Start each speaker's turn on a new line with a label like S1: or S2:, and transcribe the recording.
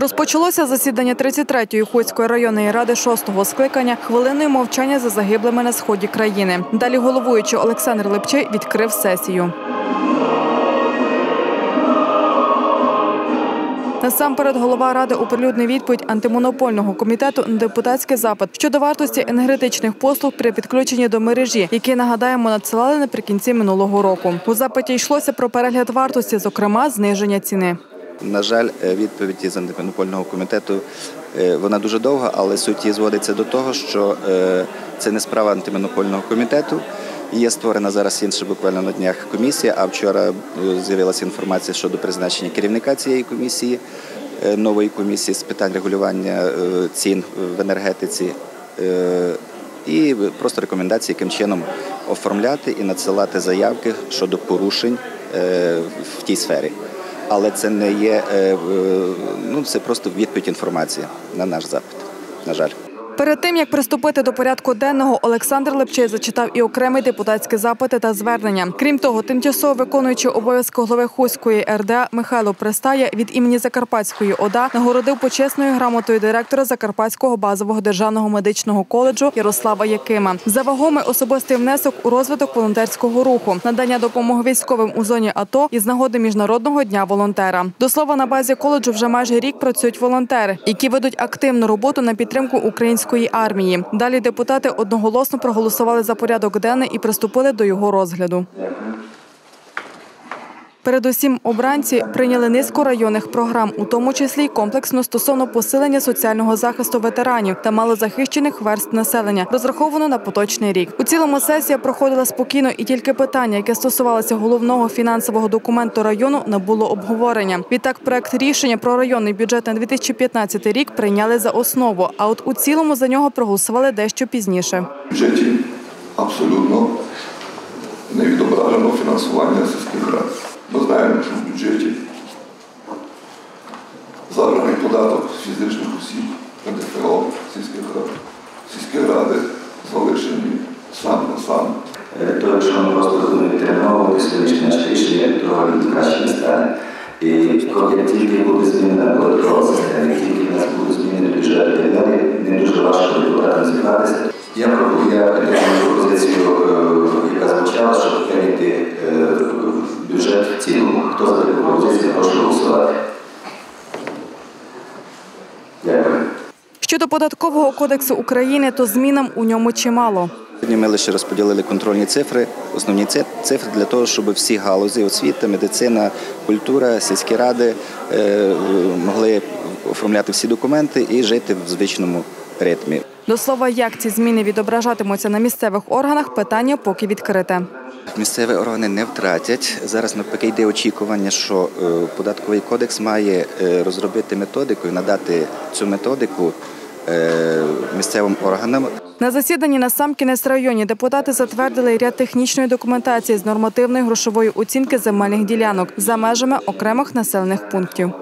S1: Розпочалося засідання 33-ї Хуцької районної ради 6-го скликання хвилиною мовчання за загиблими на сході країни. Далі головуючий Олександр Лепчей відкрив сесію. Насамперед голова ради оприлюднив відповідь антимонопольного комітету на депутатський запит щодо вартості енергетичних послуг при підключенні до мережі, які нагадаємо надсилали наприкінці минулого року. У запиті йшлося про перегляд вартості, зокрема зниження ціни.
S2: На жаль, е, відповідь із антимонопольного комітету е, вона дуже довга, але суть її зводиться до того, що е, це не справа антимонопольного комітету. Є створена зараз інша буквально на днях комісія. А вчора з'явилася інформація щодо призначення керівника цієї комісії, нової комісії з питань регулювання цін в енергетиці. І просто рекомендації, яким чином оформляти і надсилати заявки щодо порушень в тій сфері. Але це не є е, е, ну це просто відповідь інформації на наш запит. На жаль.
S1: Перед тим як приступити до порядку денного, Олександр Лепчей зачитав і окремі депутатські запити та звернення. Крім того, тимчасово виконуючий обов'язки голови Хуської РДА Михайло Пристає від імені Закарпатської ОДА нагородив почесною грамотою директора Закарпатського базового державного медичного коледжу Ярослава Якима за вагомий особистий внесок у розвиток волонтерського руху, надання допомоги військовим у зоні АТО із нагоди міжнародного дня волонтера. До слова, на базі коледжу вже майже рік працюють волонтери, які ведуть активну роботу на підтримку української армії. Далі депутати одноголосно проголосували за порядок денний і приступили до його розгляду. Передусім, обранці прийняли низку районних програм, у тому числі й комплексно стосовно посилення соціального захисту ветеранів та малозахищених верств населення, розраховано на поточний рік. У цілому сесія проходила спокійно, і тільки питання, яке стосувалося головного фінансового документу району, набуло обговорення. Відтак, проект рішення про районний бюджет на 2015 рік прийняли за основу. А от у цілому за нього проголосували дещо пізніше.
S3: В бюджеті абсолютно не відображено фінансування сільських рад. Ми знаємо, що в бюджеті забраний податок з фізичних осіб НДФО сільських рад. Сільські ради залишені сам на сам.
S4: Е, То, якщо ми просто не
S1: Щодо податкового кодексу України, то змінам у ньому чимало.
S2: Сьогодні ми лише розподілили контрольні цифри, основні цифри для того, щоб всі галузі освіта, медицина, культура, сільські ради е, могли оформляти всі документи і жити в звичному ритмі.
S1: До слова, як ці зміни відображатимуться на місцевих органах, питання поки відкрите.
S2: Місцеві органи не втратять. Зараз навпаки йде очікування, що е, податковий кодекс має е, розробити методику і надати цю методику місцевим органам.
S1: На засіданні на самкінець районі депутати затвердили ряд технічної документації з нормативної грошової оцінки земельних ділянок за межами окремих населених пунктів.